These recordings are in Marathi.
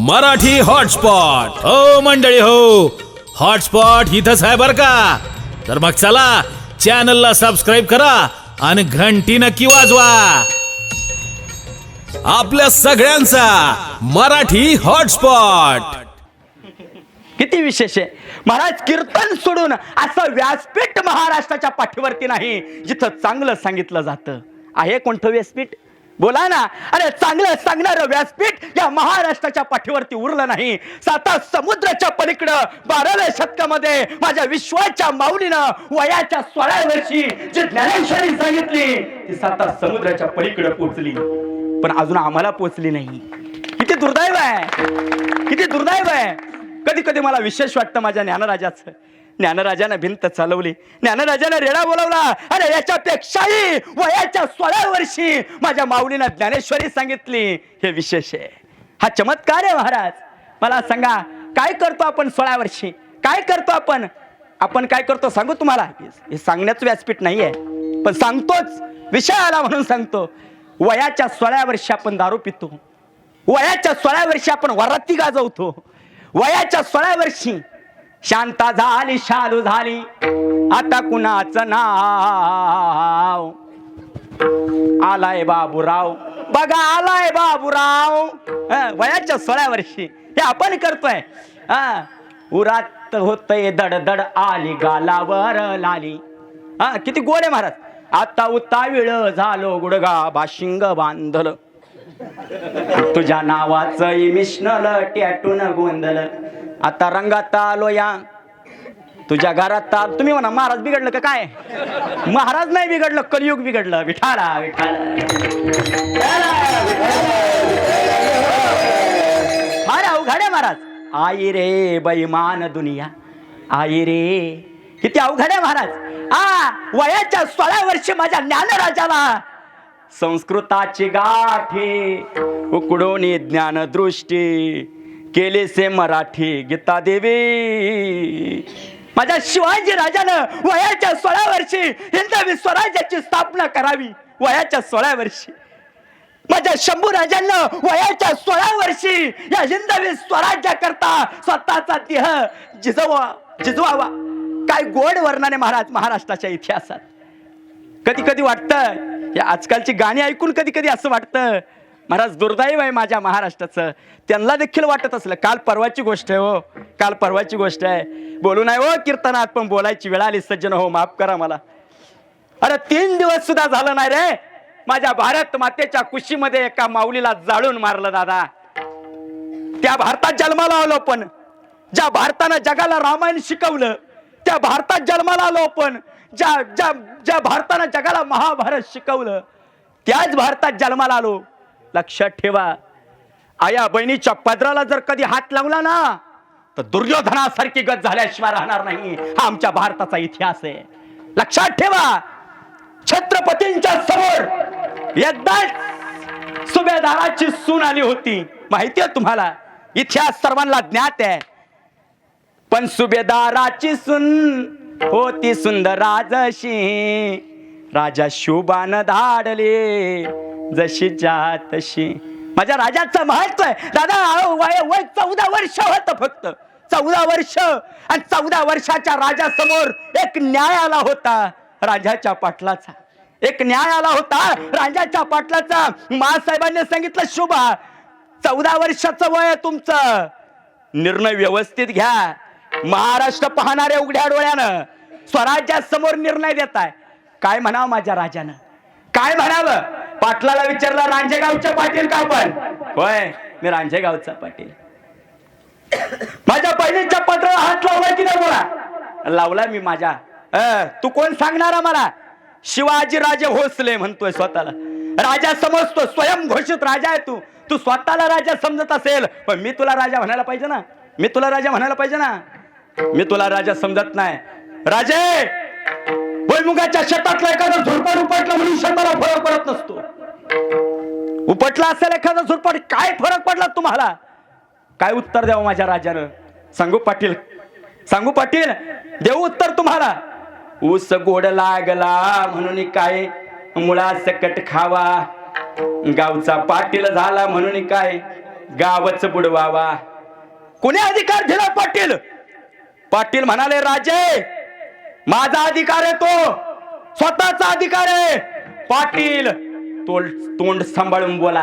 मराठी हॉटस्पॉट. हो मंडळी हो. हॉटस्पॉट इथंच आहे बर का? तर मग चला चॅनलला सबस्क्राईब करा आणि घंटी नक्की वाजवा. आपल्या सगळ्यांचा मराठी हॉटस्पॉट. किती विशेष आहे? महाराज कीर्तन सोडून असं व्यासपीठ महाराष्ट्राच्या पाठीवरती नाही जिथं चांगलं सांगितलं जातं. आहे कोणतं व्यासपीठ? बोला ना. अरे चांगलं सांगणारं व्यासपीठ या महाराष्ट्राच्या पाठीवरती उरलं नाही. साता समुद्राच्या पलीकडं बाराव्या शतकामध्ये माझ्या विश्वाच्या माऊलीनं वयाच्या सोळा वर्षी जी ज्ञानेश्वरी सांगितली ती साता समुद्राच्या पलीकडे पोहोचली. पण अजून आम्हाला पोचली नाही. किती दुर्दैव आहे. किती दुर्दैव आहे. कधी कधी मला विशेष वाटतं माझ्या ज्ञानराजाचं. ज्ञानराजानं भिंत चालवली. ज्ञानराजानं रेडा बोलवला. अरे याच्यापेक्षाही वयाच्या सोळा वर्षी माझ्या माऊलीनं ज्ञानेश्वरी सांगितली. हे विशेष आहे. हा चमत्कार आहे महाराज. मला सांगा काय करतो आपण सोळा वर्षी? काय करतो आपण? आपण काय करतो सांगू तुम्हाला? हे सांगण्याचं व्यासपीठ नाही आहे. पण सांगतोच. विषय आला म्हणून सांगतो. वयाच्या सोळा वर्षी आपण दारू पितो. वयाच्या सोळा वर्षी आपण वराती गाजवतो. वयाच्या सोळा वर्षी शांता झाली शालू झाली. आता कुणाचं नाव? आलाय बाबूराव. बघा आलाय बाबूराव. वयाच्या सोळा वर्षी. हे आपण करतोय. उरात होतय दडदड आली गालावर लाली. हा किती गोड महाराज. आता उताविळ झालो गुडगा बाशिंग बांधलं. तुझ्या नावाचं मिश्नल टॅटून गोंधल. आता रंगात आलो या. तुझ्या घरात आलो. तुम्ही म्हणा महाराज बिघडलं का काय? महाराज नाही बिघडलं कलयुग बिघडलं. विठाला फार अवघड महाराज. आई रे बैमान दुनिया. आई रे. किती अवघड आहे महाराज. आ वयाच्या सोळा वर्षी माझ्या ज्ञानराजाला संस्कृताची गाठी उकडून ज्ञान दृष्टी केले से मराठी गीता देवी. माझ्या शिवाजी राजानं वयाच्या सोळा वर्षी हिंदवी स्वराज्याची स्थापना करावी. वयाच्या सोळा वर्षी. माझ्या शंभू राजांना वयाच्या सोळा वर्षी या हिंदवी स्वराज्याकरता स्वतःचा देह जिजवा जिजवावा. काय गोड वर्णाने महाराज महाराष्ट्राच्या इतिहासात. कधी कधी वाटतं या आजकालची गाणी ऐकून कधी कधी असं वाटतं महाराज दुर्दैव आहे माझ्या महाराष्ट्राचं. त्यांना देखील वाटत असलं काल परवाची गोष्ट आहे हो. काल परवाची गोष्ट आहे. बोलू नाही हो कीर्तनात पण बोलायची वेळ आली सज्जन हो माफ करा मला. अरे तीन दिवस सुद्धा झालं नाही रे. माझ्या भारत मातेच्या कुशीमध्ये एका माऊलीला जाळून मारलं दादा. त्या भारतात जन्माला आलो पण ज्या भारतानं जगाला रामायण शिकवलं त्या भारतात जन्माला आलो पण ज्या ज्या ज्या भारतानं जगाला महाभारत शिकवलं त्याच भारतात जन्माला आलो. लक्षात ठेवा. आया बहिणीच्या पदराला जर कधी हात लावला ना तर दुर्योधनासारखी गत झाल्याशिवाय राहणार नाही. हा आमच्या भारताचा इतिहास आहे. लक्षात ठेवा. छत्रपतींच्या समोर एकदाच सुभेदाराची सून आली होती. माहिती आहे तुम्हाला? इतिहास सर्वांना ज्ञात आहे. पण सुभेदाराची सून होती सुंदर राजशी. राजा शुभान धाडले. जशी जा तशी. माझ्या राजाचं महत्त्व आहे. दादा अहो, वय वय चौदा वर्ष होत फक्त. चौदा वर्ष. आणि चौदा वर्षाच्या राजासमोर एक न्याय आला होता राजाच्या पाटलाचा. एक न्याय आला होता राजाच्या पाटलाचा. महासाहेबांनी सांगितलं शुभा चौदा वर्षाचं वय तुमचं. निर्णय व्यवस्थित घ्या. महाराष्ट्र पाहणाऱ्या उघड्या डोळ्यानं स्वराज्यासमोर निर्णय देताय. काय म्हणावं माझ्या राजानं? काय म्हणावं? पाटलाला विचारलं रांजेगावच्या पाटील का पण? होय मी रांजेगावचा पाटील. माझ्या बहिणीच्या पत्राला हात लावला की नाही बोला? लावला मी माझ्या. अ, तू कोण सांगणार मला शिवाजी राजे भोसले म्हणतोय स्वतःला. राजा समजतो स्वयंघोषित राजा आहे तू. तू स्वतःला राजा समजत असेल पण मी तुला राजा म्हणायला पाहिजे ना? मी तुला राजा म्हणायला पाहिजे ना? मी तुला राजा समजत नाही. राजे! भुईमुगाच्या शेतातला एखादा झुरपड उपटला म्हणून शेताला फरक पडत नसतो. उपटला असेल एखादा झुरपड काय फरक पडला तुम्हाला? काय उत्तर द्यावं माझ्या राजानं? सांगू पाटील. सांगू पाटील देऊ उत्तर तुम्हाला. ऊस गोड लागला म्हणून काय मुळा सकट खावा. गावचा पाटील झाला म्हणून काय गावच बुडवावा. कोणी अधिकार दिला पाटील? पाटील म्हणाले राजे माझा अधिकार आहे तो. स्वतःचा अधिकार आहे. पाटील तोंड तोंड सांभाळून बोला.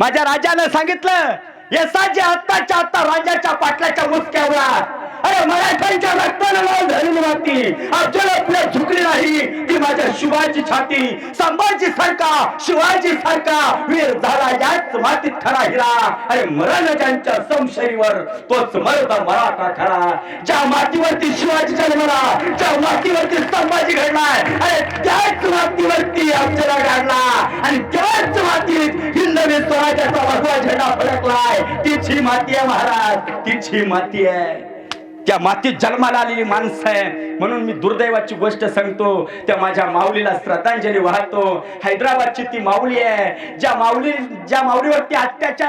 माझ्या राजानं सांगितलं यसाची आत्ताच्या आत्ता राजाच्या पाटलाच्या मुसक्यावर अरे मराठ्यांच्या रक्तानं लाल झालेली माती. अफजल आपल्या झुकली नाही. शिवाजी छाती संभाजी सारखा शिवाजी सारखा वीर झाला याच मातीत खरा हिरा. अरे मरण ज्यांच्या संशयीवर तोच मर्द मराठा खरा. ज्या मातीवरती शिवाजी जन्मला ज्या मातीवरती संभाजी घडलाय अरे त्याच मातीवरती अक्षरा घडला आणि त्याच मातीत हिंदवी स्वराज्याचा भगवा झेंडा फडकलाय. तिची माती आहे महाराज तिची माती आहे. त्या मातीत जन्माला आलेली माणसं आहे म्हणून मी दुर्दैवाची गोष्ट सांगतो त्या माझ्या माऊलीला श्रद्धांजली वाहतो. हैदराबादची ती माऊली आहे. ज्या माऊली ज्या माऊलीवरती अत्याचार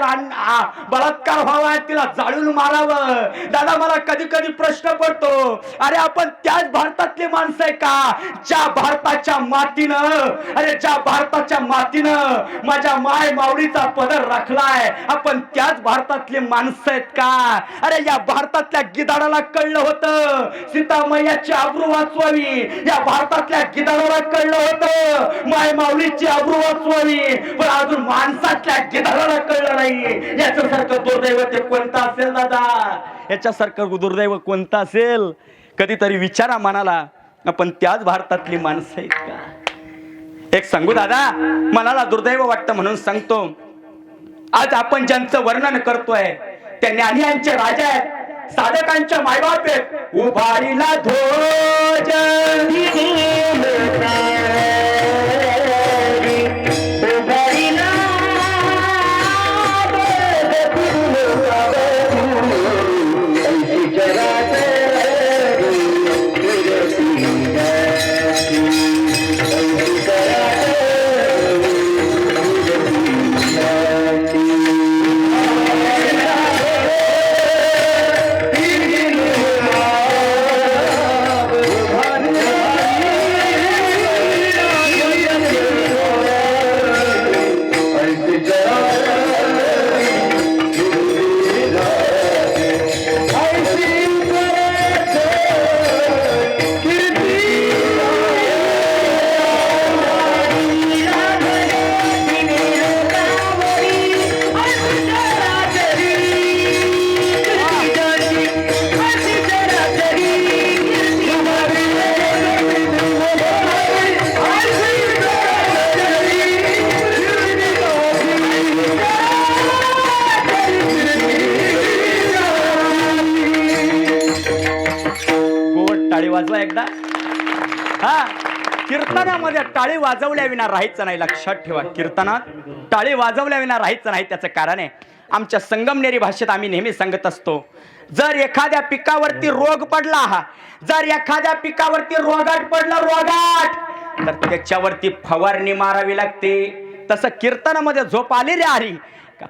बलात्कार व्हावा तिला जाळून मारावं. दादा मला कधी कधी प्रश्न पडतो अरे आपण त्याच भारतातली माणसं आहे का? ज्या भारताच्या मातीनं अरे ज्या भारताच्या मातीनं माझ्या माय माऊलीचा पदर राखलाय आपण त्याच भारतातली माणसं आहेत का? अरे या भारतातल्या गिदाडाला कळलं होतं. सीतामय्याची आब्रू वाचवावी. या भारतातल्या गिदाडाला कळलं होतं. माय माऊलीची आब्रू वाचवावी. पण अजून माणसातल्या गिदाडाला कळलं नाही. याच्यासारखं दुर्दैव ते कोणतं असेल दादा? याच्यासारखं दुर्दैव कोणतं असेल? कधीतरी विचारा मनाला. आपण त्याच भारतातली माणसं आहेत का? एक सांगू दादा मनाला दुर्दैव वाटतं म्हणून सांगतो. आज आपण ज्यांचं वर्णन करतोय त्या ज्ञानियांचे राजा आहेत. साधकांच्या मायबाप उभारीला ध्वज. कीर्तनामध्ये टाळी वाजवल्याविना राहायचं नाही. लक्षात ठेवा कीर्तनात टाळी वाजवल्याविना राहायचं नाही. त्याचं कारण आहे आमच्या संगमनेरी भाषेत आम्ही नेहमी सांगत असतो जर एखाद्या पिकावरती रोग पडला हा जर एखाद्या पिकावरती रोगाट पडला रोगाट तर त्याच्यावरती फवारणी मारावी लागते. तसं कीर्तनामध्ये झोप आली रे हरी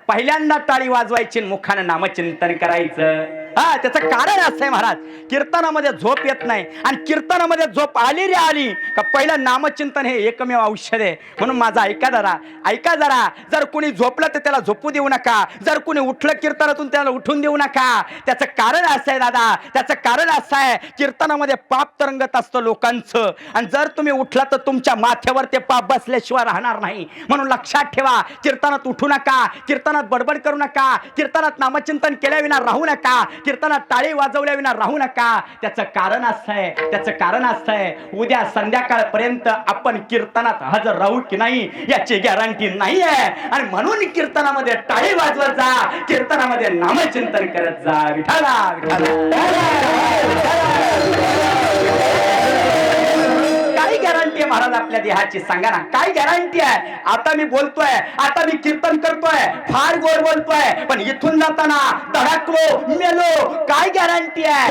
पहिल्यांदा टाळी वाजवायची मुखानं नामचिंतन करायचं. हा त्याचं कारण असं आहे महाराज. कीर्तनामध्ये झोप येत नाही. आणि कीर्तनामध्ये झोप आली रे आली का पहिलं नामचिंतन हे एकमेव औषध आहे. म्हणून माझा ऐका जरा ऐका जरा. जर कोणी झोपलं तर त्याला झोपू देऊ नका. जर कोणी उठलं कीर्तनातून त्याला उठून देऊ नका. त्याचं कारण असं आहे दादा. त्याचं कारण असं आहे कीर्तनामध्ये पाप तरंगत असतं लोकांचं. आणि जर तुम्ही उठला तर तुमच्या माथ्यावर ते पाप बसल्याशिवाय राहणार नाही. म्हणून लक्षात ठेवा कीर्तनात उठू नका. कीर्तनात बडबड करू नका. कीर्तनात नामचिंतन केल्याविना राहू नका. कीर्तनात टाळी वाजवल्याविना राहू नका. त्याचं कारण असं आहे त्याचं कारण असं आहे. उद्या संध्याकाळपर्यंत आपण कीर्तनात हजर राहू की नाही याची गॅरंटी नाही आहे. आणि म्हणून कीर्तनामध्ये टाळी वाजवत जा कीर्तनामध्ये नामचिंतन करत जा. विठाला विठाला गॅरंटी आहे महाराज आपल्या देहाची. सांगा ना काय गॅरंटी आहे? आता मी बोलतोय आता मी कीर्तन करतोय फार गोड बोलतोय पण इथून जाताना धडकलो मेलो काय गॅरंटी आहे?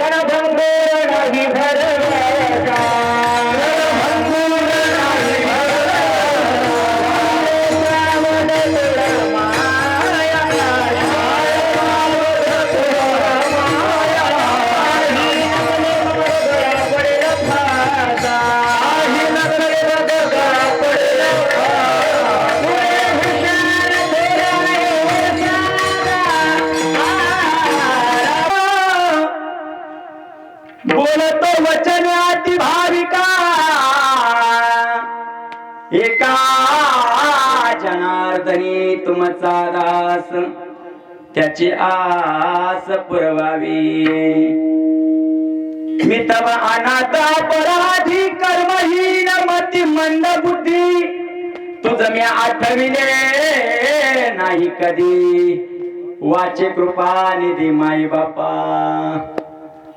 जनार्दनी दास त्याची आस पुरवावी. मी तव अनाथ पराधी कर्महीन मती मंद बुद्धी. तुझ मी आठविले नाही कधी. वाचे कृपा निधी माई बापा.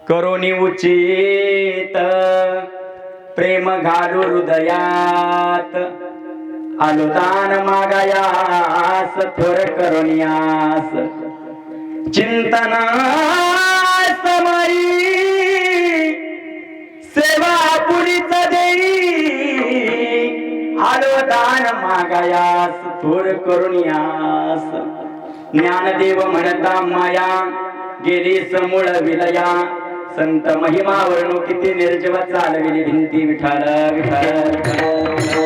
करोनी उचित प्रेम घालू हृदयात. अनुदान मागायास थोर करुनियास चिंतन समारी सेवा पुरीच देई. अनुदान मागायास थोर करुनियास ज्ञानदेव म्हणता माया गेली समूळ विलया. संत महिमा वर्णू किती निर्जव चालविली भिंती विठाल विठाल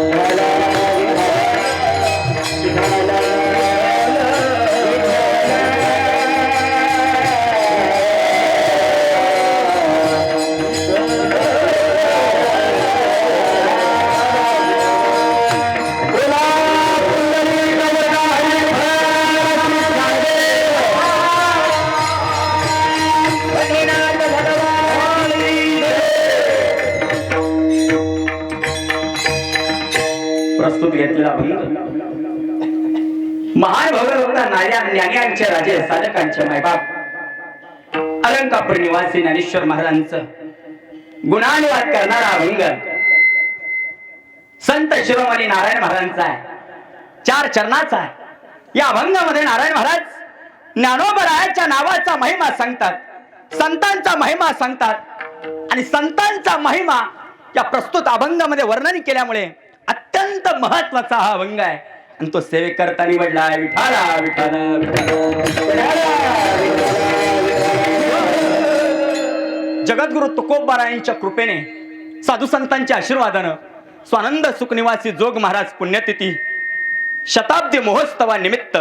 महान भगवंता नार्या ज्ञान्यांचे राजे साधकांचे मायबाप. अलंकापूर निवासी ज्ञानेश्वर महाराजांचं गुणानुवाद करणारा अभंग. संत शिरोमणी नारायण महाराजांचा आहे. चार चरणाचा आहे. या अभंगामध्ये नारायण महाराज ज्ञानोबरायाच्या नावाचा महिमा सांगतात. संतांचा महिमा सांगतात. आणि संतांचा महिमा या प्रस्तुत अभंगामध्ये वर्णन केल्यामुळे अत्यंत महत्त्वाचा हा अभंग आहे. आणि तो सेवेक करताना आहे विठाला विठाला जगद्गुरु तुकोबारायणच्या कृपेने साधू संतांच्या आशीर्वादानं स्वानंद सुखनिवासी जोग महाराज पुण्यतिथी शताब्दी महोत्सवानिमित्त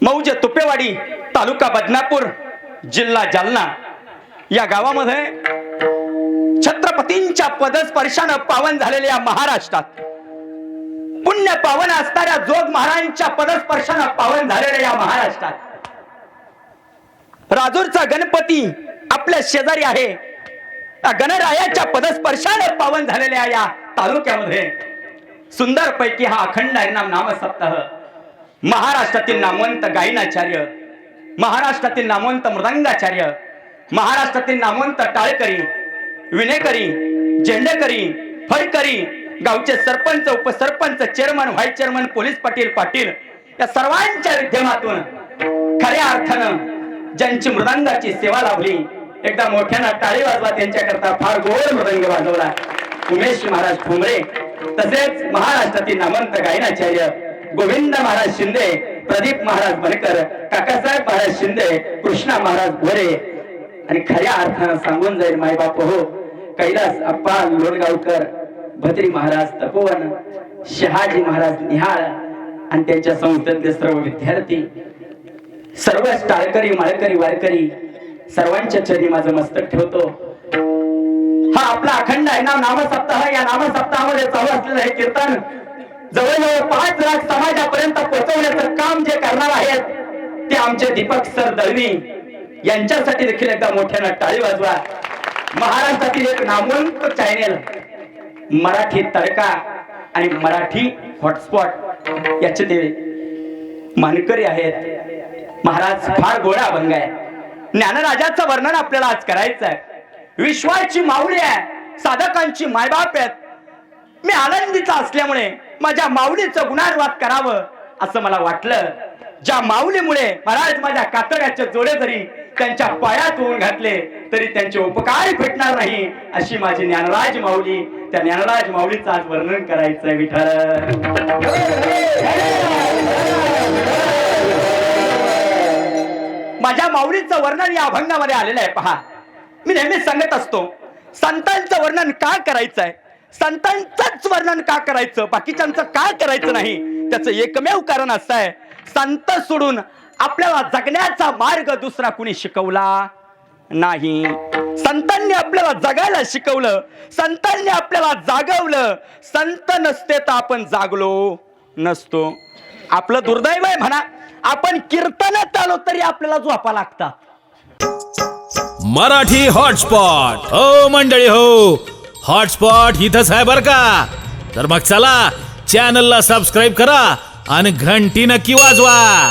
मौज तुपेवाडी तालुका बदनापूर जिल्हा जालना या गावामध्ये छत्रपतींच्या पदस्पर्शानं पावन झालेल्या महाराष्ट्रात पुण्य पावन असणाऱ्या जोग महाराजांच्या पदस्पर्शानं पावन झालेल्या या महाराष्ट्रात. राजूरचा गणपती आपल्या शेजारी आहे. त्या गणरायाच्या पदस्पर्शाने पावन झालेल्या या तालुक्यामध्ये. सुंदर पैकी हा अखंड नाम नामसप्ताह. महाराष्ट्रातील नामवंत गायनाचार्य महाराष्ट्रातील नामवंत मृदंगाचार्य महाराष्ट्रातील नामवंत टाळकरी विनेकरी झेंडेकरी फळकरी गावचे सरपंच उपसरपंच chairman vice chairman police patil patil या सर्वांच्या माध्यमातून खऱ्या अर्थानं ज्यांची मृदंगाची सेवा लाभली एकदा मोठ्यानं टाळी वाजवा त्यांच्याकरता फार गोड मृदंग वाजवला. उमेश महाराज ठोंबरे तसेच महाराष्ट्रातील नामंत गायनाचार्य गोविंद महाराज शिंदे प्रदीप महाराज बनकर काकासाहेब महाराज शिंदे कृष्णा महाराज भोरे आणि खऱ्या अर्थानं सांगून जाईल मायबाप हो कैलास अप्पा लोणगावकर. भद्री महाराज तपोवन शहाजी महाराज निहाळ आणि त्यांच्या संस्थेतले सर्व विद्यार्थी सर्व टाळकरी माळकरी वारकरी सर्वांच्या चरणी माझं मस्तक ठेवतो. हा आपला अखंड आहे ना नामसप्ताह या नामसप्ताहामध्ये चालू असलेलं हे कीर्तन जवळजवळ पाच लाख समाजापर्यंत पोहोचवण्याचं काम जे करणार आहेत ते आमचे दीपक सर दळवी. यांच्यासाठी देखील एकदा मोठ्यानं टाळी वाजवा. महाराष्ट्रातील एक नामवंत चॅनेल मराठी तडका आणि मराठी हॉटस्पॉट याचे ते मानकरी आहेत. महाराज फार गोळा अभंग आहे. ज्ञानराजाचं वर्णन आपल्याला आज करायचं आहे. विश्वाची माऊली आहे. साधकांची मायबाप आहेत. मी आनंदीचा असल्यामुळे माझ्या माऊलीचं गुणानुवाद करावं असं मला वाटलं. ज्या माऊलीमुळे महाराज माझ्या कातड्याचे जोडे जरी त्यांच्या पायात होऊन घातले तरी त्यांचे उपकार भेटणार नाही अशी माझी ज्ञानराज माऊली. त्या ज्ञानराज माऊलीचं आज वर्णन करायचंय विठ्ठल. माझ्या माऊलीचं वर्णन या अभंगामध्ये आलेलं आहे पहा. मी नेहमी सांगत असतो संतांचं वर्णन का करायचंय? संतांचंच वर्णन का करायचं? बाकीच्यांचं का करायचं नाही? त्याचं एकमेव कारण असं आहे संत सोडून आपल्याला जगण्याचा मार्ग दुसरा कुणी शिकवला? नाही. संतांनी आपल्याला जगायला शिकवलं. संतांनी आपल्याला जागवलं. संत नसते तर आपण जागलो नसतो. आपलं दुर्दैव आहे म्हणा. आपण कीर्तनात आलो तरी आपल्याला झोपा लागतात. मराठी हॉटस्पॉट. हो मंडळी हो. हॉटस्पॉट इथंच आहे बर का? तर मग चला चॅनलला सबस्क्राईब करा आणि घंटी नक्की वाजवा.